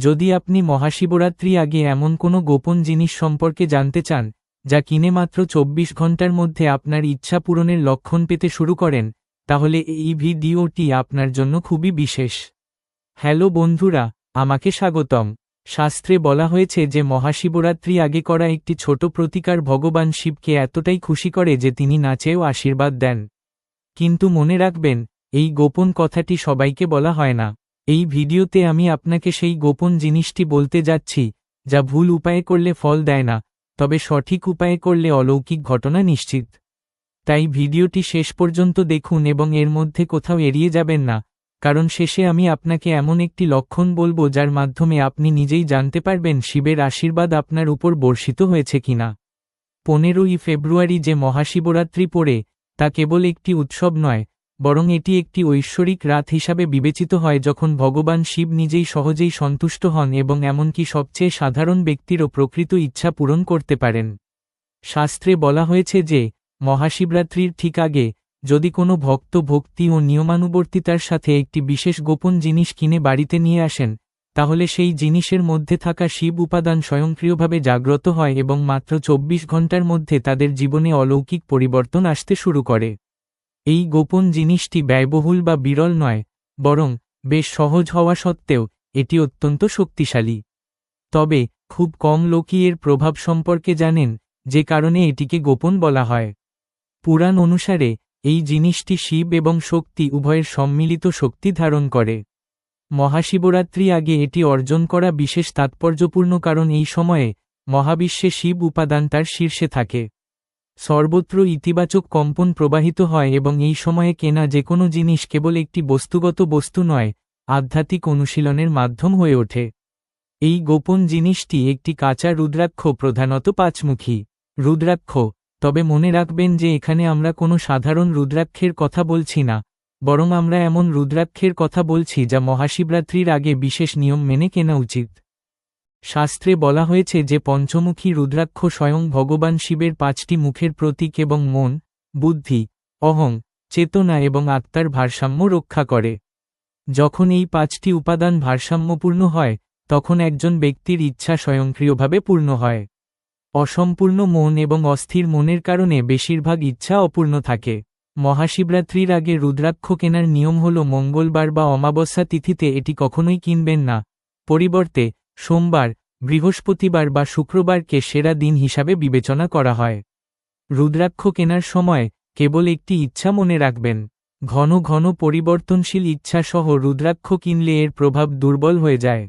যদি আপনি মহাশিবরাত্রি আগে এমন কোনো গোপন জিনিস সম্পর্কে জানতে চান, যা কিনে মাত্র চব্বিশ ঘণ্টার মধ্যে আপনার ইচ্ছা পূরণের লক্ষণ পেতে শুরু করেন, তাহলে এই ভিডিওটি আপনার জন্য খুবই বিশেষ। হ্যালো বন্ধুরা, আমাকে স্বাগতম। শাস্ত্রে বলা হয়েছে যে মহাশিবরাত্রি আগে করা একটি ছোট প্রতিকার ভগবান শিবকে এতটাই খুশি করে যে তিনি নাচেও আশীর্বাদ দেন। কিন্তু মনে রাখবেন, এই গোপন কথাটি সবাইকে বলা হয় না। এই ভিডিওতে আমি আপনাকে সেই গোপন জিনিসটি বলতে যাচ্ছি, যা ভুল উপায়ে করলে ফল দেয় না, তবে সঠিক উপায়ে করলে অলৌকিক ঘটনা নিশ্চিত। তাই ভিডিওটি শেষ পর্যন্ত দেখুন এবং এর মধ্যে কোথাও এড়িয়ে যাবেন না, কারণ শেষে আমি আপনাকে এমন একটি লক্ষণ বলব যার মাধ্যমে আপনি নিজেই জানতে পারবেন শিবের আশীর্বাদ আপনার উপর বর্ষিত হয়েছে কিনা পনেরোই ফেব্রুয়ারি যে মহাশিবরাত্রি পড়ে, তা কেবল একটি উৎসব নয় বরং এটি একটি ঐশ্বরিক রাত হিসাবে বিবেচিত হয় যখন ভগবান শিব নিজেই সহজেই সন্তুষ্ট হন এবং এমনকি সবচেয়ে সাধারণ ব্যক্তিরও প্রকৃত ইচ্ছা পূরণ করতে পারেন। শাস্ত্রে বলা হয়েছে যে, মহাশিবরাত্রির ঠিক আগে, যদি কোনো ভক্ত ভক্তি ও নিয়মানুবর্তিতার সাথে একটি বিশেষ গোপন জিনিস কিনে বাড়িতে নিয়ে আসেন, তাহলে সেই জিনিসের মধ্যে থাকা শিব উপাদান স্বয়ংক্রিয়ভাবে জাগ্রত হয় এবং মাত্র চব্বিশ ঘণ্টার মধ্যে তাদের জীবনে অলৌকিক পরিবর্তন আসতে শুরু করে। এই গোপন জিনিসটি ব্যয়বহুল বা বিরল নয়, বরং বেশ সহজ হওয়া সত্ত্বেও এটি অত্যন্ত শক্তিশালী। তবে, খুব কম লোকই এর প্রভাব সম্পর্কে জানেন, যে কারণে এটিকে গোপন বলা হয়। পুরাণ অনুসারে, এই জিনিসটি শিব এবং শক্তি উভয়ের সম্মিলিত শক্তি ধারণ করে। মহাশিবরাত্রি আগে এটি অর্জন করা বিশেষ তাৎপর্যপূর্ণ কারণ এই সময়ে মহাবিশ্বে শিব উপাদান তার শীর্ষে থাকে। সর্বত্র ইতিবাচক কম্পন প্রবাহিত হয় এবং এই সময়ে কেনা যে কোনো জিনিস কেবল একটি বস্তুগত বস্তু নয়, আধ্যাত্মিক অনুশীলনের মাধ্যম হয়ে ওঠে। এই গোপন জিনিসটি একটি কাঁচা রুদ্রাক্ষ, প্রধানত পাঁচমুখী রুদ্রাক্ষ। তবে মনে রাখবেন যে এখানে আমরা কোনো সাধারণ রুদ্রাক্ষের কথা বলছি না, বরং আমরা এমন রুদ্রাক্ষের কথা বলছি যা মহাশিবরাত্রির আগে বিশেষ নিয়ম মেনে কেনা উচিত। শাস্ত্রে বলা হয়েছে যে পঞ্চমুখী রুদ্রাক্ষ স্বয়ং ভগবান শিবের পাঁচটি মুখের প্রতীক এবং মন, বুদ্ধি, অহং, চেতনা এবং আত্মার ভারসাম্য রক্ষা করে। যখন এই পাঁচটি উপাদান ভারসাম্যপূর্ণ হয়, তখন একজন ব্যক্তির ইচ্ছা স্বয়ংক্রিয়ভাবে পূর্ণ হয়। অসম্পূর্ণ মন এবং অস্থির মনের কারণে বেশিরভাগ ইচ্ছা অপূর্ণ থাকে। মহাশিবরাত্রির আগে রুদ্রাক্ষ কেনার নিয়ম হল মঙ্গলবার বা অমাবস্যা তিথিতে এটি কখনোই কিনবেন না। পরিবর্তে সোমবার, বৃহস্পতিবার বা শুক্রবারকে সেরা দিন হিসাবে বিবেচনা করা হয়। রুদ্রাক্ষ কেনার সময় কেবল একটি ইচ্ছা মনে রাখবেন। ঘন ঘন পরিবর্তনশীল ইচ্ছা সহ রুদ্রাক্ষ কিনলে এর প্রভাব দুর্বল হয়ে যায়।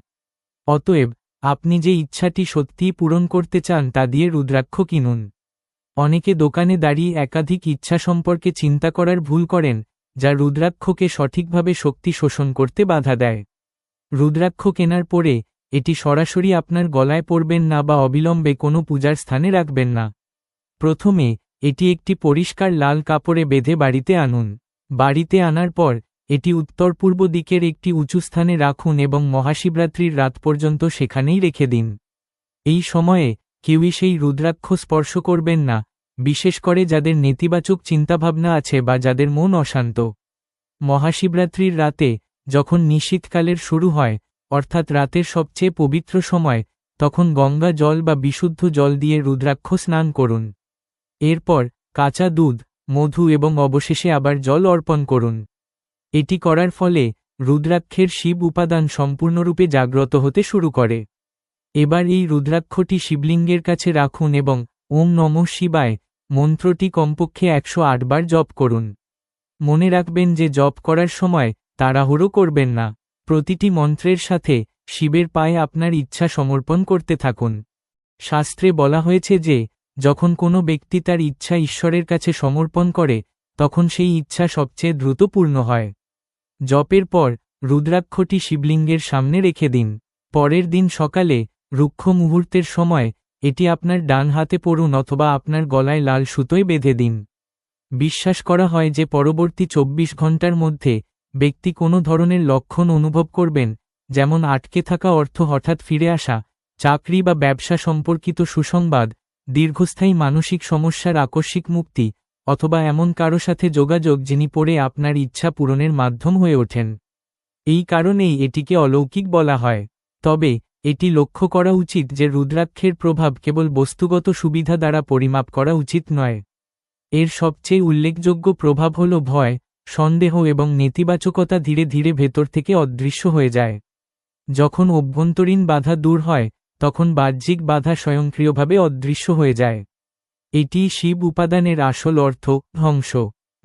অতএব, আপনি যে ইচ্ছাটি সত্যিই পূরণ করতে চান তা দিয়ে রুদ্রাক্ষ কিনুন। অনেকে দোকানে দাঁড়িয়ে একাধিক ইচ্ছা সম্পর্কে চিন্তা করার ভুল করেন, যা রুদ্রাক্ষকে সঠিকভাবে শক্তি শোষণ করতে বাধা দেয়। রুদ্রাক্ষ কেনার পরে এটি সরাসরি আপনার গলায় পড়বেন না বা অবিলম্বে কোনো পূজার স্থানে রাখবেন না। প্রথমে, এটি একটি পরিষ্কার লাল কাপড়ে বেঁধে বাড়িতে আনুন। বাড়িতে আনার পর, এটি উত্তর পূর্ব দিকের একটি উঁচু স্থানে রাখুন এবং মহাশিবরাত্রির রাত পর্যন্ত সেখানেই রেখে দিন। এই সময়ে, কেউই সেই রুদ্রাক্ষ স্পর্শ করবেন না, বিশেষ করে যাদের নেতিবাচক চিন্তাভাবনা আছে বা যাদের মন অশান্ত। মহাশিবরাত্রির রাতে, যখন নিশীতকালের শুরু হয় অর্থাৎ রাতের সবচেয়ে পবিত্র সময়, তখন গঙ্গা জল বা বিশুদ্ধ জল দিয়ে রুদ্রাক্ষ স্নান করুন। এরপর কাঁচা দুধ, মধু এবং অবশেষে আবার জল অর্পণ করুন। এটি করার ফলে রুদ্রাক্ষের শিব উপাদান সম্পূর্ণরূপে জাগ্রত হতে শুরু করে। এবার এই রুদ্রাক্ষটি শিবলিঙ্গের কাছে রাখুন এবং ওম নম শিবায় মন্ত্রটি কমপক্ষে একশো আটবার জপ করুন। মনে রাখবেন যে জপ করার সময় তাড়াহুড়ো করবেন না। প্রতিটি মন্ত্রের সাথে শিবের পায়ে আপনার ইচ্ছা সমর্পণ করতে থাকুন। শাস্ত্রে বলা হয়েছে যে, যখন কোনো ব্যক্তি তার ইচ্ছা ঈশ্বরের কাছে সমর্পণ করে, তখন সেই ইচ্ছা সবচেয়ে দ্রুত পূর্ণ হয়। জপের পর রুদ্রাক্ষটি শিবলিঙ্গের সামনে রেখে দিন। পরের দিন সকালে রুক্ষ মুহূর্তের সময় এটি আপনার ডান হাতে পড়ুন অথবা আপনার গলায় লাল সুতোয় বেঁধে দিন। বিশ্বাস করা হয় যে পরবর্তী চব্বিশ ঘণ্টার মধ্যে ব্যক্তি কোনো ধরনের লক্ষণ অনুভব করবেন, যেমন আটকে থাকা অর্থ হঠাৎ ফিরে আসা, চাকরি বা ব্যবসা সম্পর্কিত সুসংবাদ, দীর্ঘস্থায়ী মানসিক সমস্যার আকস্মিক মুক্তি, অথবা এমন কারও সাথে যোগাযোগ যিনি পড়ে আপনার ইচ্ছা পূরণের মাধ্যম হয়ে ওঠেন। এই কারণেই এটিকে অলৌকিক বলা হয়। তবে, এটি লক্ষ্য করা উচিত যে রুদ্রাক্ষের প্রভাব কেবল বস্তুগত সুবিধা দ্বারা পরিমাপ করা উচিত নয়। এর সবচেয়ে উল্লেখযোগ্য প্রভাব হল ভয় সন্দেহ এবং নেতিবাচকতা ধীরে ধীরে ভেতর থেকে অদৃশ্য হয়ে যায়। যখন অভ্যন্তরীণ বাধা দূর হয়, তখন বাহ্যিক বাধা স্বয়ংক্রিয়ভাবে অদৃশ্য হয়ে যায়। এটি শিব উপাদানের আসল অর্থ, ধ্বংস।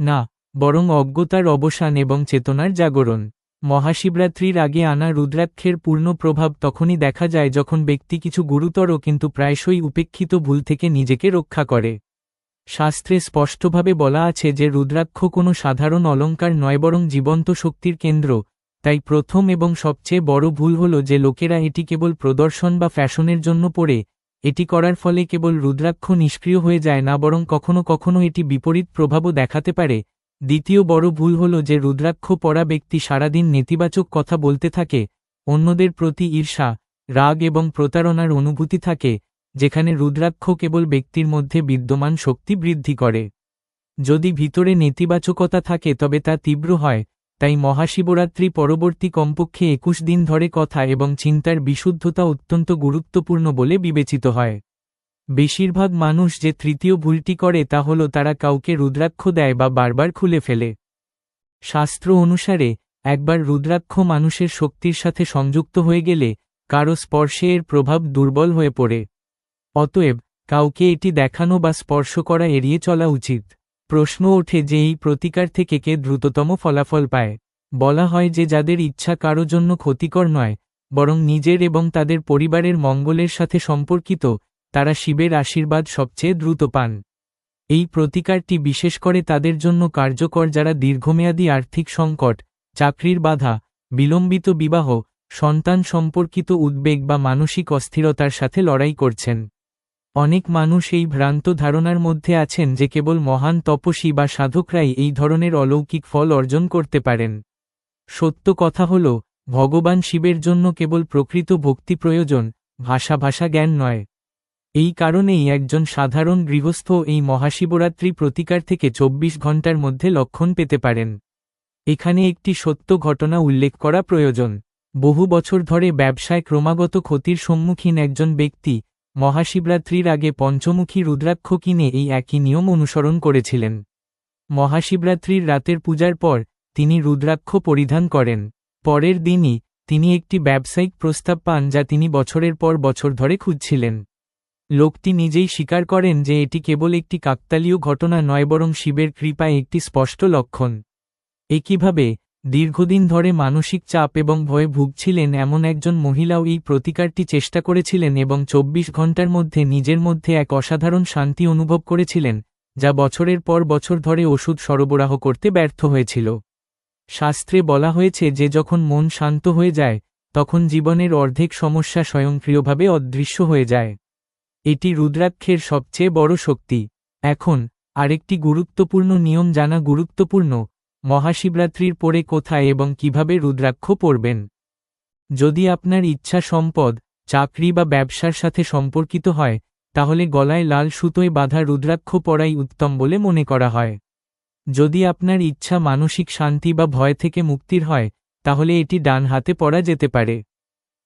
না, বরং অজ্ঞতার অবসান এবং চেতনার জাগরণ। মহাশিবরাত্রির আগে আনা রুদ্রাক্ষের পূর্ণ প্রভাব তখনই দেখা যায় যখন ব্যক্তি কিছু গুরুতর কিন্তু প্রায়শই উপেক্ষিত ভুল থেকে নিজেকে রক্ষা করে। শাস্ত্রে স্পষ্টভাবে বলা আছে যে রুদ্রাক্ষ কোনো সাধারণ অলঙ্কার নয় বরং জীবন্ত শক্তির কেন্দ্র, তাই প্রথম এবং সবচেয়ে বড় ভুল হল যে লোকেরা এটি কেবল প্রদর্শন বা ফ্যাশনের জন্য পড়ে, এটি করার ফলে কেবল রুদ্রাক্ষ নিষ্ক্রিয় হয়ে যায় না বরং কখনো কখনো এটি বিপরীত প্রভাবও দেখাতে পারে। দ্বিতীয় বড় ভুল হল যে রুদ্রাক্ষ পড়া ব্যক্তি সারাদিন নেতিবাচক কথা বলতে থাকে, অন্যদের প্রতি ঈর্ষা, রাগ এবং প্রতারণার অনুভূতি থাকে যেখানে রুদ্রাক্ষ কেবল ব্যক্তির মধ্যে বিদ্যমান শক্তি বৃদ্ধি করে। যদি ভিতরে নেতিবাচকতা থাকে তবে তা তীব্র হয়, তাই মহাশিবরাত্রি পরবর্তী কমপক্ষে একুশ দিন ধরে কথা এবং চিন্তার বিশুদ্ধতা অত্যন্ত গুরুত্বপূর্ণ বলে বিবেচিত হয়। বেশিরভাগ মানুষ যে তৃতীয় ভুলটি করে তা হল তারা কাউকে রুদ্রাক্ষ দেয় বা বারবার খুলে ফেলে। শাস্ত্র অনুসারে, একবার রুদ্রাক্ষ মানুষের শক্তির সাথে সংযুক্ত হয়ে গেলে, কারও স্পর্শে এর প্রভাব দুর্বল হয়ে পড়ে। অতএব, কাউকে এটি দেখানো বা স্পর্শ করা এড়িয়ে চলা উচিত। প্রশ্ন ওঠে যে এই প্রতিকার থেকে কে দ্রুততম ফলাফল পায়। বলা হয় যে যাদের ইচ্ছা কারও জন্য ক্ষতিকর নয়, বরং নিজের এবং তাদের পরিবারের মঙ্গলের সাথে সম্পর্কিত, তারা শিবের আশীর্বাদ সবচেয়ে দ্রুত পান। এই প্রতিকারটি বিশেষ করে তাদের জন্য কার্যকর যারা দীর্ঘমেয়াদী আর্থিক সংকট, চাকরির বাধা, বিলম্বিত বিবাহ, সন্তান সম্পর্কিত উদ্বেগ বা মানসিক অস্থিরতার সাথে লড়াই করছেন। অনেক মানুষ এই ভ্রান্ত ধারণার মধ্যে আছেন যে কেবল মহান তপস্বী বা সাধকরাই এই ধরনের অলৌকিক ফল অর্জন করতে পারেন। সত্য কথা হল, ভগবান শিবের জন্য কেবল প্রকৃত ভক্তি প্রয়োজন, ভাষা ভাষা জ্ঞান নয়। এই কারণেই একজন সাধারণ গৃহস্থ এই মহাশিবরাত্রি প্রতিকার থেকে ২৪ ঘণ্টার মধ্যে লক্ষণ পেতে পারেন। এখানে একটি সত্য ঘটনা উল্লেখ করা প্রয়োজন। বহু বছর ধরে ব্যবসায় ক্রমাগত ক্ষতির সম্মুখীন একজন ব্যক্তি মহাশিবরাত্রির আগে পঞ্চমুখী রুদ্রাক্ষ কিনে এই একই নিয়ম অনুসরণ করেছিলেন। মহাশিবরাত্রির রাতের পূজার পর তিনি রুদ্রাক্ষ পরিধান করেন। পরের দিনই তিনি একটি ব্যবসায়িক প্রস্তাব পান যা তিনি বছরের পর বছর ধরে খুঁজছিলেন। লোকটি নিজেই স্বীকার করেন যে এটি কেবল একটি কাকতালীয় ঘটনা নয় বরং শিবের কৃপায় একটি স্পষ্ট লক্ষণ। একইভাবে দীর্ঘদিন ধরে মানসিক চাপ এবং ভয়ে ভুগছিলেন এমন একজন মহিলাও এই প্রতিকারটি চেষ্টা করেছিলেন এবং ২৪ ঘণ্টার মধ্যে নিজের মধ্যে এক অসাধারণ শান্তি অনুভব করেছিলেন, যা বছরের পর বছর ধরে ওষুধ সরবরাহ করতে ব্যর্থ হয়েছিল। শাস্ত্রে বলা হয়েছে, যে যখন মন শান্ত হয়ে যায়, তখন জীবনের অর্ধেক সমস্যা স্বয়ংক্রিয়ভাবে অদৃশ্য হয়ে যায়। এটি রুদ্রাক্ষের সবচেয়ে বড় শক্তি। এখন, আরেকটি গুরুত্বপূর্ণ নিয়ম জানা গুরুত্বপূর্ণ মহাশিবরাত্রির পরে কোথায় এবং কীভাবে রুদ্রাক্ষ পড়বেন? যদি আপনার ইচ্ছা সম্পদ, চাকরি বা ব্যবসার সাথে সম্পর্কিত হয়, তাহলে গলায় লাল সুতোয় বাঁধা রুদ্রাক্ষ পড়াই উত্তম বলে মনে করা হয়। যদি আপনার ইচ্ছা মানসিক শান্তি বা ভয় থেকে মুক্তির হয়, তাহলে এটি ডান হাতে পড়া যেতে পারে।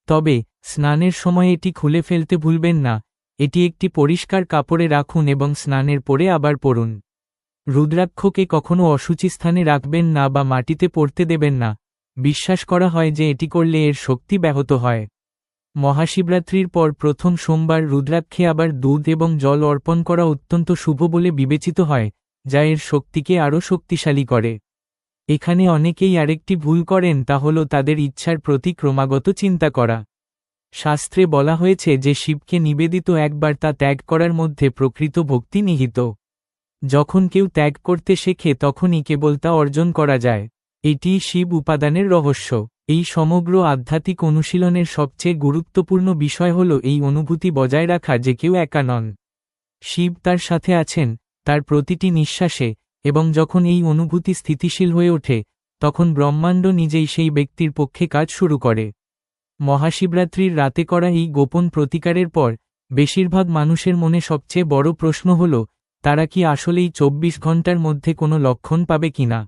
তবে, স্নানের সময় এটি খুলে ফেলতে ভুলবেন না, এটি একটি পরিষ্কার কাপড়ে রাখুন এবং স্নানের পরে আবার পড়ুন রুদ্রাক্ষকে কখনো অসুচি স্থানে রাখবেন না বা মাটিতে পড়তে দেবেন না। বিশ্বাস করা হয় যে এটি করলে এর শক্তি ব্যাহত হয়। মহাশিবরাত্রির পর প্রথম সোমবার রুদ্রাক্ষে আবার দুধ এবং জল অর্পণ করা অত্যন্ত শুভ বলে বিবেচিত হয়, যা এর শক্তিকে আরও শক্তিশালী করে। এখানে অনেকেই আরেকটি ভুল করেন, তা হল তাদের ইচ্ছার প্রতি ক্রমাগত চিন্তা করা। শাস্ত্রে বলা হয়েছে যে শিবকে নিবেদিত একবার তা ত্যাগ করার মধ্যে প্রকৃত ভক্তি নিহিত। যখন কেউ ত্যাগ করতে শেখে তখনই কেবল তা অর্জন করা যায়। এটি শিব উপাদানের রহস্য। এই সমগ্র আধ্যাত্মিক অনুশীলনের সবচেয়ে গুরুত্বপূর্ণ বিষয় হল এই অনুভূতি বজায় রাখা যে কেউ একা নন। শিব তার সাথে আছেন, তার প্রতিটি নিঃশ্বাসে, এবং যখন এই অনুভূতি স্থিতিশীল হয়ে ওঠে, তখন ব্রহ্মাণ্ড নিজেই সেই ব্যক্তির পক্ষে কাজ শুরু করে। মহাশিবরাত্রির রাতে করা এই গোপন প্রতিকারের পর, বেশিরভাগ মানুষের মনে সবচেয়ে বড় প্রশ্ন হল তারা কি আসলেই চব্বিশ ঘণ্টার মধ্যে কোনো লক্ষণ পাবে কিনা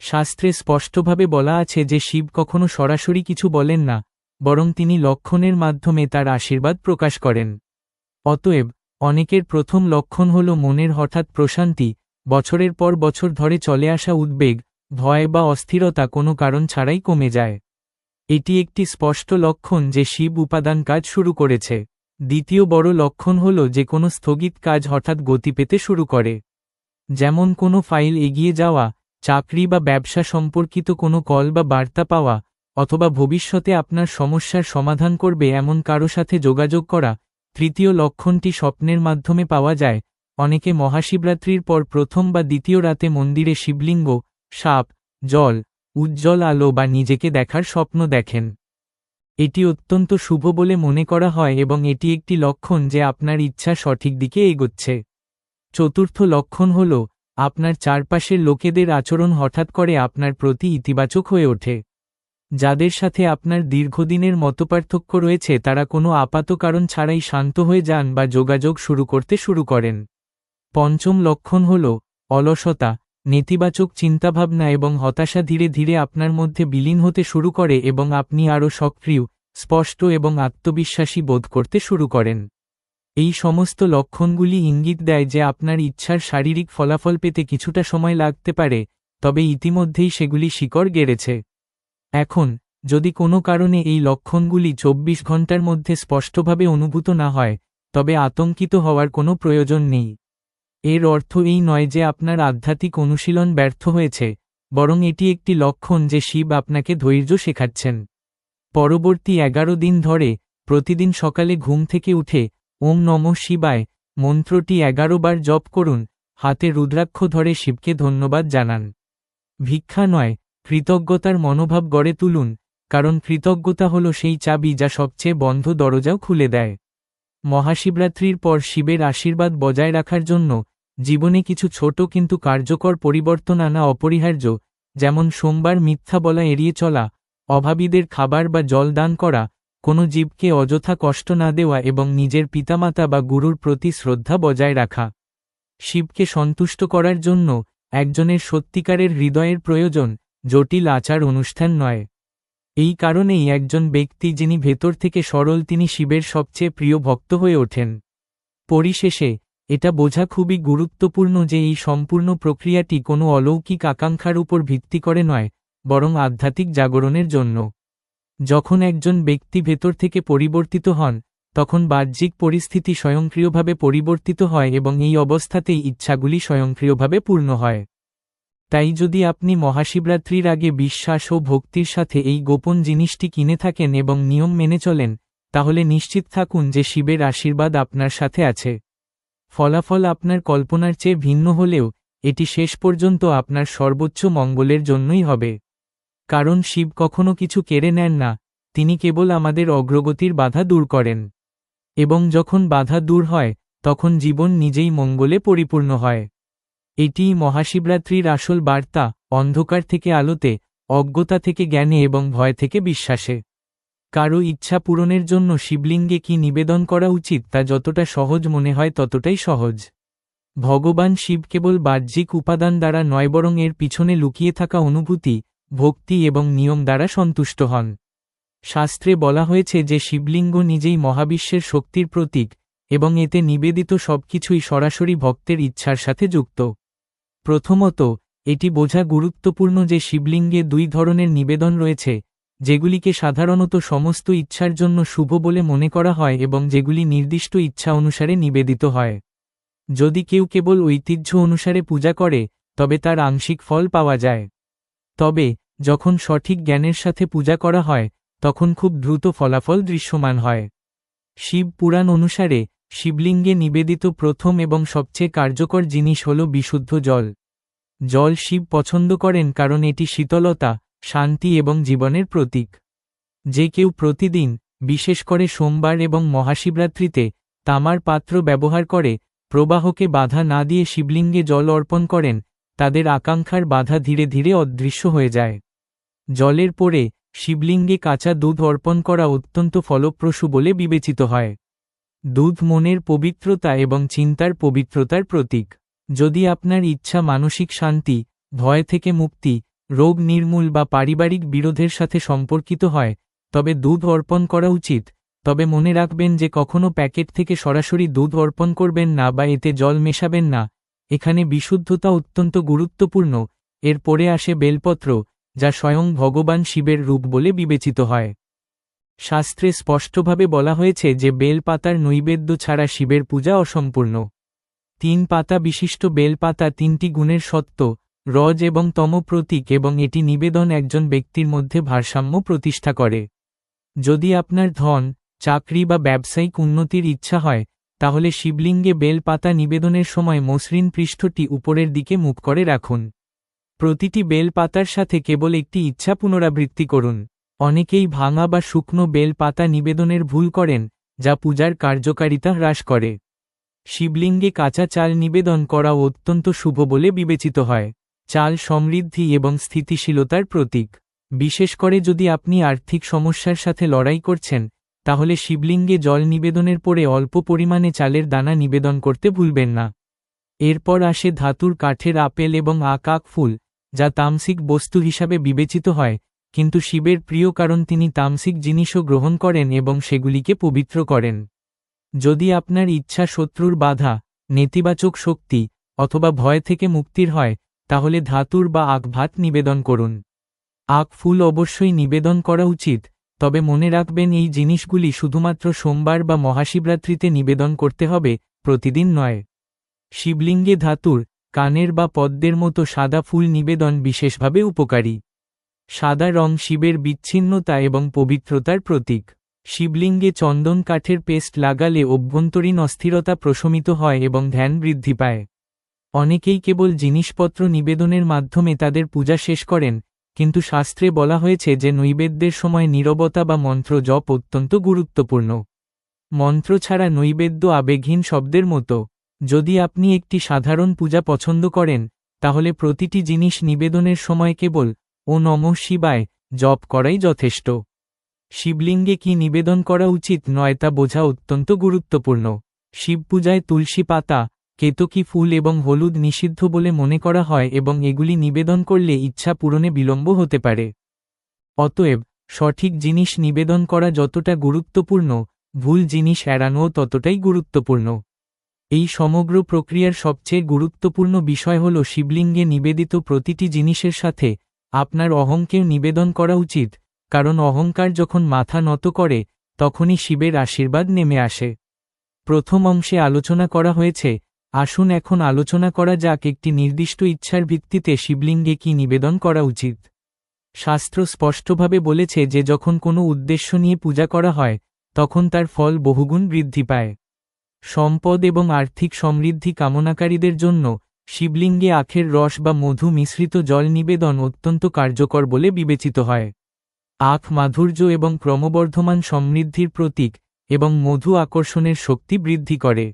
শাস্ত্রে স্পষ্টভাবে বলা আছে যে শিব কখনো সরাসরি কিছু বলেন না, বরং তিনি লক্ষণের মাধ্যমে তার আশীর্বাদ প্রকাশ করেন। অতএব, অনেকের প্রথম লক্ষণ হল মনের হঠাৎ প্রশান্তি, বছরের পর বছর ধরে চলে আসা উদ্বেগ, ভয় বা অস্থিরতা কোনো কারণ ছাড়াই কমে যায়। এটি একটি স্পষ্ট লক্ষণ যে শিব উপাদান কাজ শুরু করেছে। দ্বিতীয় বড় লক্ষণ হল যে কোনো স্থগিত কাজ হঠাৎ গতি পেতে শুরু করে। যেমন কোনো ফাইল এগিয়ে যাওয়া, চাকরি বা ব্যবসা সম্পর্কিত কোনো কল বা বার্তা পাওয়া, অথবা ভবিষ্যতে আপনার সমস্যার সমাধান করবে এমন কারও সাথে যোগাযোগ করা, তৃতীয় লক্ষণটি স্বপ্নের মাধ্যমে পাওয়া যায়। অনেকে মহাশিবরাত্রির পর প্রথম বা দ্বিতীয় রাতে মন্দিরে শিবলিঙ্গ, সাপ, জল, উজ্জ্বল আলো বা নিজেকে দেখার স্বপ্ন দেখেন। এটি অত্যন্ত শুভ বলে মনে করা হয় এবং এটি একটি লক্ষণ যে আপনার ইচ্ছা সঠিক দিকে এগোচ্ছে। চতুর্থ লক্ষণ হল, আপনার চারপাশের লোকেদের আচরণ হঠাৎ করে আপনার প্রতি ইতিবাচক হয়ে ওঠে। যাদের সাথে আপনার দীর্ঘদিনের মতপার্থক্য রয়েছে, তারা কোনো আপাত কারণ ছাড়াই শান্ত হয়ে যান বা যোগাযোগ শুরু করতে শুরু করেন। পঞ্চম লক্ষণ হল, অলসতা। নেতিবাচক চিন্তাভাবনা এবং হতাশা ধীরে ধীরে আপনার মধ্যে বিলীন হতে শুরু করে এবং আপনি আরও সক্রিয়, স্পষ্ট এবং আত্মবিশ্বাসী বোধ করতে শুরু করেন। এই সমস্ত লক্ষণগুলি ইঙ্গিত দেয় যে আপনার ইচ্ছার শারীরিক ফলাফল পেতে কিছুটা সময় লাগতে পারে, তবে ইতিমধ্যেই সেগুলি শিকড় গেড়েছে। এখন, যদি কোনো কারণে এই লক্ষণগুলি ২৪ ঘণ্টার মধ্যে স্পষ্টভাবে অনুভূত না হয়, তবে আতঙ্কিত হওয়ার কোনো প্রয়োজন নেই। এর অর্থ এই নয় যে আপনার আধ্যাত্মিক অনুশীলন ব্যর্থ হয়েছে, বরং এটি একটি লক্ষণ যে শিব আপনাকে ধৈর্য শেখাচ্ছেন। পরবর্তী এগারো দিন ধরে, প্রতিদিন সকালে ঘুম থেকে উঠে, ওম নম শিবায়, মন্ত্রটি এগারো বার জপ করুন, হাতে রুদ্রাক্ষ ধরে শিবকে ধন্যবাদ জানান। ভিক্ষা নয়, কৃতজ্ঞতার মনোভাব গড়ে তুলুন, কারণ কৃতজ্ঞতা হল সেই চাবি যা সবচেয়ে বন্ধ দরজাও খুলে দেয়। মহাশিবরাত্রির পর শিবের আশীর্বাদ বজায় রাখার জন্য জীবনে কিছু ছোট কিন্তু কার্যকর পরিবর্তন আনা অপরিহার্য, যেমন সোমবার মিথ্যা বলা এড়িয়ে চলা, অভাবীদের খাবার বা জল দান করা, কোনো জীবকে অযথা কষ্ট না দেওয়া এবং নিজের পিতামাতা বা গুরুর প্রতি শ্রদ্ধা বজায় রাখা। শিবকে সন্তুষ্ট করার জন্য একজনের সত্যিকারের হৃদয়ের প্রয়োজন, জটিল আচার অনুষ্ঠান নয়। এই কারণেই একজন ব্যক্তি যিনি ভেতর থেকে সরল তিনি শিবের সবচেয়ে প্রিয় ভক্ত হয়ে ওঠেন। পরিশেষে এটা বোঝা খুবই গুরুত্বপূর্ণ যে এই সম্পূর্ণ প্রক্রিয়াটি কোনো অলৌকিক আকাঙ্ক্ষার উপর ভিত্তি করে নয়, বরং আধ্যাত্মিক জাগরণের জন্য। যখন একজন ব্যক্তি ভেতর থেকে পরিবর্তিত হন, তখন বাহ্যিক পরিস্থিতি স্বয়ংক্রিয়ভাবে পরিবর্তিত হয় এবং এই অবস্থাতেই ইচ্ছাগুলি স্বয়ংক্রিয়ভাবে পূর্ণ হয়। তাই যদি আপনি মহাশিবরাত্রির আগে বিশ্বাস ও ভক্তির সাথে এই গোপন জিনিসটি কিনে থাকেন এবং নিয়ম মেনে চলেন, তাহলে নিশ্চিত থাকুন যে শিবের আশীর্বাদ আপনার সাথে আছে। ফলাফল আপনার কল্পনার চেয়ে ভিন্ন হলেও, এটি শেষ পর্যন্ত আপনার সর্বোচ্চ মঙ্গলের জন্যই হবে। কারণ শিব কখনো কিছু কেড়ে নেন না, তিনি কেবল আমাদের অগ্রগতির বাধা দূর করেন। এবং যখন বাধা দূর হয়, তখন জীবন নিজেই মঙ্গলে পরিপূর্ণ হয়। এটিই মহাশিবরাত্রির আসল বার্তা, অন্ধকার থেকে আলোতে, অজ্ঞতা থেকে জ্ঞানে এবং ভয় থেকে বিশ্বাসে। কারও ইচ্ছা পূরণের জন্য শিবলিঙ্গে কি নিবেদন করা উচিত তা যতটা সহজ মনে হয় ততটাই সহজ। ভগবান শিব কেবল বাহ্যিক উপাদান দ্বারা নয় বরং এর পিছনে লুকিয়ে থাকা অনুভূতি, ভক্তি এবং নিয়ম দ্বারা সন্তুষ্ট হন। শাস্ত্রে বলা হয়েছে যে শিবলিঙ্গ নিজেই মহাবিশ্বের শক্তির প্রতীক এবং এতে নিবেদিত সবকিছুই সরাসরি ভক্তের ইচ্ছার সাথে যুক্ত। প্রথমত, এটি বোঝা গুরুত্বপূর্ণ যে শিবলিঙ্গে দুই ধরনের নিবেদন রয়েছে যেগুলিকে সাধারণত সমস্ত ইচ্ছার জন্য শুভ বলে মনে করা হয় এবং যেগুলি নির্দিষ্ট ইচ্ছা অনুসারে নিবেদিত হয়। যদি কেউ কেবল ঐতিহ্য অনুসারে পূজা করে, তবে তার আংশিক ফল পাওয়া যায়। তবে, যখন সঠিক জ্ঞানের সাথে পূজা করা হয়, তখন খুব দ্রুত ফলাফল দৃশ্যমান হয়। শিব পুরাণ অনুসারে, শিবলিঙ্গে নিবেদিত প্রথম এবং সবচেয়ে কার্যকর জিনিস হল বিশুদ্ধ জল। জল শিব পছন্দ করেন কারণ এটি শীতলতা শান্তি এবং জীবনের প্রতীক। যে কেউ প্রতিদিন, বিশেষ করে সোমবার এবং মহাশিবরাত্রিতে, তামার পাত্র ব্যবহার করে, প্রবাহকে বাধা না দিয়ে শিবলিঙ্গে জল অর্পণ করেন, তাদের আকাঙ্ক্ষার বাধা ধীরে ধীরে অদৃশ্য হয়ে যায়। জলের পরে, শিবলিঙ্গে কাঁচা দুধ অর্পণ করা অত্যন্ত ফলপ্রসূ বলে বিবেচিত হয়। দুধ মনের পবিত্রতা এবং চিন্তার পবিত্রতার প্রতীক। যদি আপনার ইচ্ছা মানসিক শান্তি, ভয় থেকে মুক্তি রোগ নির্মূল বা পারিবারিক বিরোধের সাথে সম্পর্কিত হয়, তবে দুধ অর্পণ করা উচিত, তবে মনে রাখবেন যে কখনও প্যাকেট থেকে সরাসরি দুধ অর্পণ করবেন না বা এতে জল মেশাবেন না। এখানে বিশুদ্ধতা অত্যন্ত গুরুত্বপূর্ণ, এর পরে আসে বেলপত্র, যা স্বয়ং ভগবান শিবের রূপ বলে বিবেচিত হয়। শাস্ত্রে স্পষ্টভাবে বলা হয়েছে যে বেল পাতার নৈবেদ্য ছাড়া শিবের পূজা অসম্পূর্ণ। তিন পাতা বিশিষ্ট বেল পাতা তিনটি গুণের সত্ত্ব রজ এবং তম প্রতীক এবং এটি নিবেদন একজন ব্যক্তির মধ্যে ভারসাম্য প্রতিষ্ঠা করে। যদি আপনার ধন, চাকরি বা ব্যবসায়িক উন্নতির ইচ্ছা হয়, তাহলে শিবলিঙ্গে বেল পাতা নিবেদনের সময় মসৃণ পৃষ্ঠটি উপরের দিকে মুখ করে রাখুন। প্রতিটি বেল পাতার সাথে কেবল একটি ইচ্ছা পুনরাবৃত্তি করুন। অনেকেই ভাঙা বা শুকনো বেল পাতা নিবেদনের ভুল করেন, যা পূজার কার্যকারিতা হ্রাস করে। শিবলিঙ্গে কাঁচা চাল নিবেদন করা অত্যন্ত শুভ বলে বিবেচিত হয়। চাল সমৃদ্ধি এবং স্থিতিশীলতার প্রতীক। বিশেষ করে যদি আপনি আর্থিক সমস্যার সাথে লড়াই করছেন, তাহলে শিবলিঙ্গে জল নিবেদনের পরে অল্প পরিমাণে চালের দানা নিবেদন করতে ভুলবেন না। এরপর আসে ধাতুর কাঠের আপেল এবং আকাক ফুল, যা তামসিক বস্তু হিসাবে বিবেচিত হয়, কিন্তু শিবের প্রিয় কারণ তিনি তামসিক জিনিসও গ্রহণ করেন এবং সেগুলিকে পবিত্র করেন। যদি আপনার ইচ্ছা শত্রুর বাধা, নেতিবাচক শক্তি, অথবা ভয় থেকে মুক্তির হয় তাহলে ধাতুর বা আখ ভাত নিবেদন করুন। আখ ফুল অবশ্যই নিবেদন করা উচিত, তবে মনে রাখবেন এই জিনিসগুলি শুধুমাত্র সোমবার বা মহাশিবরাত্রিতে নিবেদন করতে হবে, প্রতিদিন নয়। শিবলিঙ্গে ধাতুর, কানের বা পদ্মের মতো সাদা ফুল নিবেদন বিশেষভাবে উপকারী। সাদা রং শিবের বিচ্ছিন্নতা এবং পবিত্রতার প্রতীক। শিবলিঙ্গে চন্দন কাঠের পেস্ট লাগালে অভ্যন্তরীণ অস্থিরতা প্রশমিত হয় এবং ধ্যান বৃদ্ধি পায়। অনেকেই কেবল জিনিসপত্র নিবেদনের মাধ্যমে তাদের পূজা শেষ করেন, কিন্তু শাস্ত্রে বলা হয়েছে যে নৈবেদ্যের সময় নীরবতা বা মন্ত্র জপ অত্যন্ত গুরুত্বপূর্ণ। মন্ত্র ছাড়া নৈবেদ্য আবেগহীন শব্দের মতো। যদি আপনি একটি সাধারণ পূজা পছন্দ করেন, তাহলে প্রতিটি জিনিস নিবেদনের সময় কেবল ও নম শিবায় জপ করাই যথেষ্ট। শিবলিঙ্গে কি নিবেদন করা উচিত নয় তা বোঝা অত্যন্ত গুরুত্বপূর্ণ। শিবপূজায় তুলসী পাতা কেতকী ফুল এবং হলুদ নিষিদ্ধ বলে মনে করা হয় এবং এগুলি নিবেদন করলে ইচ্ছা পূরণে বিলম্ব হতে পারে। অতএব, সঠিক জিনিস নিবেদন করা যতটা গুরুত্বপূর্ণ, ভুল জিনিস এড়ানোও ততটাই গুরুত্বপূর্ণ। এই সমগ্র প্রক্রিয়ার সবচেয়ে গুরুত্বপূর্ণ বিষয় হল শিবলিঙ্গে নিবেদিত প্রতিটি জিনিসের সাথে আপনার অহংকেও নিবেদন করা উচিত, কারণ অহংকার যখন মাথা নত করে, তখনই শিবের আশীর্বাদ নেমে আসে। প্রথম অংশে আলোচনা করা হয়েছে আসুন এখন আলোচনা করা যাক একটি নির্দিষ্ট ইচ্ছার ভিত্তিতে শিবলিঙ্গে কি নিবেদন করা উচিত। শাস্ত্র স্পষ্টভাবে বলেছে যে যখন কোনো উদ্দেশ্য নিয়ে পূজা করা হয়, তখন তার ফল বহুগুণ বৃদ্ধি পায়। সম্পদ এবং আর্থিক সমৃদ্ধি কামনাকারীদের জন্য শিবলিঙ্গে আখের রস বা মধু মিশ্রিত জল নিবেদন অত্যন্ত কার্যকর বলে বিবেচিত হয়। আখ মাধুর্য এবং ক্রমবর্ধমান সমৃদ্ধির প্রতীক এবং মধু আকর্ষণের শক্তি বৃদ্ধি করে।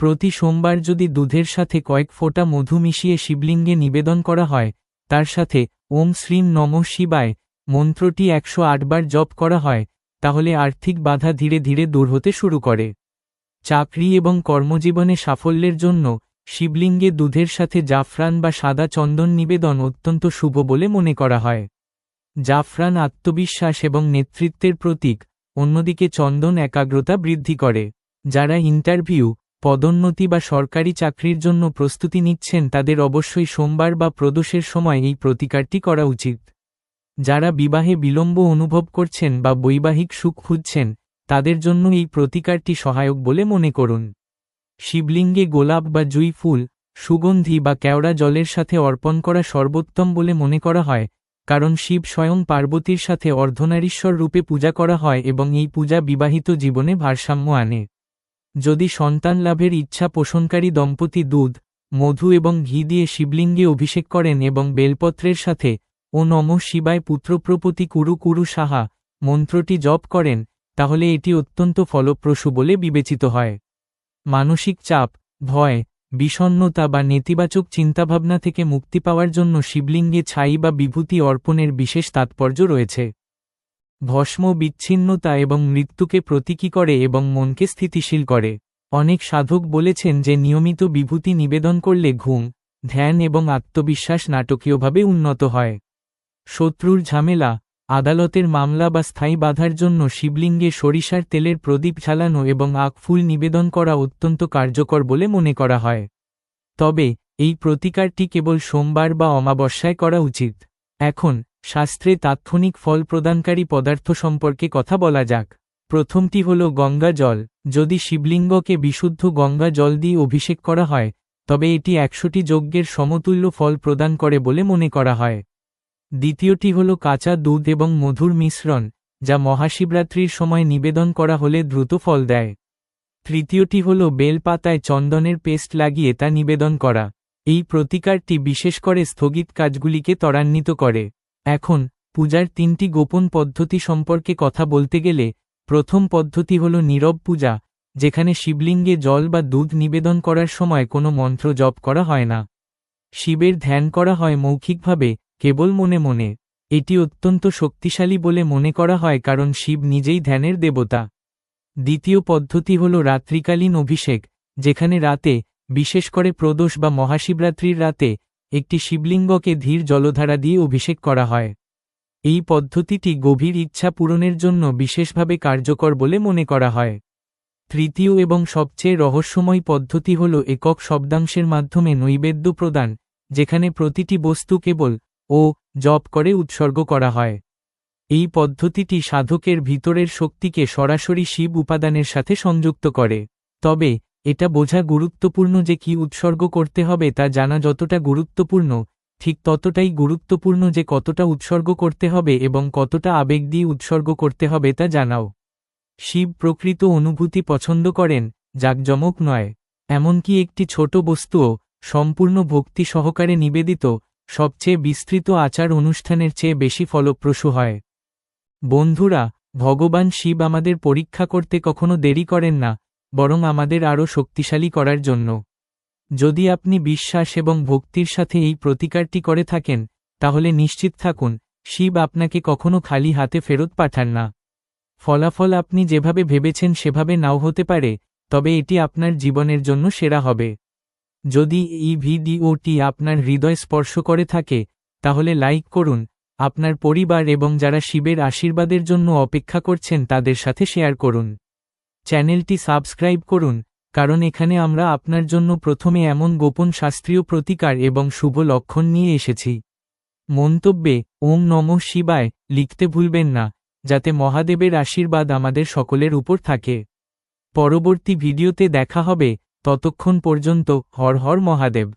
প্রতি সোমবার যদি দুধের সাথে কয়েক ফোঁটা মধু মিশিয়ে শিবলিঙ্গে নিবেদন করা হয়, তার সাথে ওম শ্রীম নম শিবায় মন্ত্রটি একশো আটবার জপ করা হয়, তাহলে আর্থিক বাধা ধীরে ধীরে দূর হতে শুরু করে। চাকরি এবং কর্মজীবনে সাফল্যের জন্য শিবলিঙ্গে দুধের সাথে জাফরান বা সাদা চন্দন নিবেদন অত্যন্ত শুভ বলে মনে করা হয়। জাফরান আত্মবিশ্বাস এবং নেতৃত্বের প্রতীক, অন্যদিকে চন্দন একাগ্রতা বৃদ্ধি করে। যারা ইন্টারভিউ পদোন্নতি বা সরকারি চাকরির জন্য প্রস্তুতি নিচ্ছেন তাদের অবশ্যই সোমবার বা প্রদোষের সময় এই প্রতিকারটি করা উচিত। যারা বিবাহে বিলম্ব অনুভব করছেন বা বৈবাহিক সুখ খুঁজছেন, তাদের জন্য এই প্রতিকারটি সহায়ক বলে মনে করুন। শিবলিঙ্গে গোলাপ বা জুই ফুল, সুগন্ধি বা কেওড়া জলের সাথে অর্পণ করা সর্বোত্তম বলে মনে করা হয়, কারণ শিব স্বয়ং পার্বতীর সাথে অর্ধনারীশ্বর রূপে পূজা করা হয় এবং এই পূজা বিবাহিত জীবনে ভারসাম্য আনে। যদি সন্তান লাভের ইচ্ছা পোষণকারী দম্পতি দুধ, মধু এবং ঘি দিয়ে শিবলিঙ্গে অভিষেক করেন এবং বেলপত্রের সাথে, ও নম শিবায় পুত্রপ্রপতি কুরু কুরু সাহা, মন্ত্রটি জপ করেন, তাহলে এটি অত্যন্ত ফলপ্রসূ বলে বিবেচিত হয়। মানসিক চাপ, ভয় বিষণ্নতা বা নেতিবাচক চিন্তাভাবনা থেকে মুক্তি পাওয়ার জন্য শিবলিঙ্গে ছাই বা বিভূতি অর্পণের বিশেষ তাৎপর্য রয়েছে। ভস্ম বিচ্ছিন্নতা এবং মৃত্যুকে প্রতীকী করে এবং মনকে স্থিতিশীল করে। অনেক সাধক বলেছেন যে নিয়মিত বিভূতি নিবেদন করলে ঘুম, ধ্যান এবং আত্মবিশ্বাস নাটকীয়ভাবে উন্নত হয়। শত্রুর ঝামেলা, আদালতের মামলা বা স্থায়ী বাধার জন্য শিবলিঙ্গে সরিষার তেলের প্রদীপ ঝালানো এবং আখফুল নিবেদন করা অত্যন্ত কার্যকর বলে মনে করা হয়। তবে, এই প্রতিকারটি কেবল সোমবার বা অমাবস্যায় করা উচিত। এখন শাস্ত্রে তাৎক্ষণিক ফল প্রদানকারী পদার্থ সম্পর্কে কথা বলা যাক। প্রথমটি হল গঙ্গা জল। যদি শিবলিঙ্গকে বিশুদ্ধ গঙ্গা জল দিয়ে অভিষেক করা হয়, তবে এটি একশোটি যজ্ঞের সমতুল্য ফল প্রদান করে বলে মনে করা হয়। দ্বিতীয়টি হল কাঁচা দুধ এবং মধুর মিশ্রণ, যা মহাশিবরাত্রির সময় নিবেদন করা হলে দ্রুত ফল দেয়। তৃতীয়টি হল বেলপাতায় চন্দনের পেস্ট লাগিয়ে তা নিবেদন করা। এই প্রতিকারটি বিশেষ করে স্থগিত কাজগুলিকে ত্বরান্বিত করে। এখন, পূজার তিনটি গোপন পদ্ধতি সম্পর্কে কথা বলতে গেলে, প্রথম পদ্ধতি হল নীরব পূজা, যেখানে শিবলিঙ্গে জল বা দুধ নিবেদন করার সময় কোনো মন্ত্র জপ করা হয় না। শিবের ধ্যান করা হয় মৌখিকভাবে, কেবল মনে মনে। এটি অত্যন্ত শক্তিশালী বলে মনে করা হয় কারণ শিব নিজেই ধ্যানের দেবতা। দ্বিতীয় পদ্ধতি হল রাত্রিকালীন অভিষেক, যেখানে রাতে, বিশেষ করে প্রদোষ বা মহাশিবরাত্রির রাতে একটি শিবলিঙ্গকে ধীর জলধারা দিয়ে অভিষেক করা হয়। এই পদ্ধতিটি গভীর ইচ্ছা পূরণের জন্য বিশেষভাবে কার্যকর বলে মনে করা হয়। তৃতীয় এবং সবচেয়ে রহস্যময় পদ্ধতি হল একক শব্দাংশের মাধ্যমে নৈবেদ্য প্রদান, যেখানে প্রতিটি বস্তু কেবল ও জপ করে উৎসর্গ করা হয়। এই পদ্ধতিটি সাধকের ভিতরের শক্তিকে সরাসরি শিব উপাদানের সাথে সংযুক্ত করে। তবে এটা বোঝা গুরুত্বপূর্ণ যে কি উৎসর্গ করতে হবে তা জানা যতটা গুরুত্বপূর্ণ, ঠিক ততটাই গুরুত্বপূর্ণ যে কতটা উৎসর্গ করতে হবে এবং কতটা আবেগ দিয়ে উৎসর্গ করতে হবে তা জানাও। শিব প্রকৃত অনুভূতি পছন্দ করেন, জাকজমক নয়। এমনকি একটি ছোট বস্তুও সম্পূর্ণ ভক্তি সহকারে নিবেদিত, সবচেয়ে বিস্তৃত আচার অনুষ্ঠানের চেয়ে বেশি ফলপ্রসূ হয়। বন্ধুরা, ভগবান শিব আমাদের পরীক্ষা করতে কখনো দেরি করেন না বরং আমাদের আরও শক্তিশালী করার জন্য। যদি আপনি বিশ্বাস এবং ভক্তির সাথে এই প্রতিকারটি করে থাকেন, তাহলে নিশ্চিত থাকুন, শিব আপনাকে কখনো খালি হাতে ফেরত পাঠান না। ফলাফল আপনি যেভাবে ভেবেছেন সেভাবে নাও হতে পারে, তবে এটি আপনার জীবনের জন্য সেরা হবে। যদি এই ভিডিওটি আপনার হৃদয় স্পর্শ করে থাকে, তাহলে লাইক করুন, আপনার পরিবার এবং যারা শিবের আশীর্বাদের জন্য অপেক্ষা করছেন তাদের সাথে শেয়ার করুন। চ্যানেলটি সাবস্ক্রাইব করুন, কারণ এখানে আমরা আপনার জন্য প্রথমে এমন গোপন শাস্ত্রীয় প্রতিকার এবং শুভ লক্ষণ নিয়ে এসেছি। মন্তব্যে, ওম নম শিবায়, লিখতে ভুলবেন না, যাতে মহাদেবের আশীর্বাদ আমাদের সকলের উপর থাকে। পরবর্তী ভিডিওতে দেখা হবে, ততক্ষণ পর্যন্ত হর হর মহাদেব।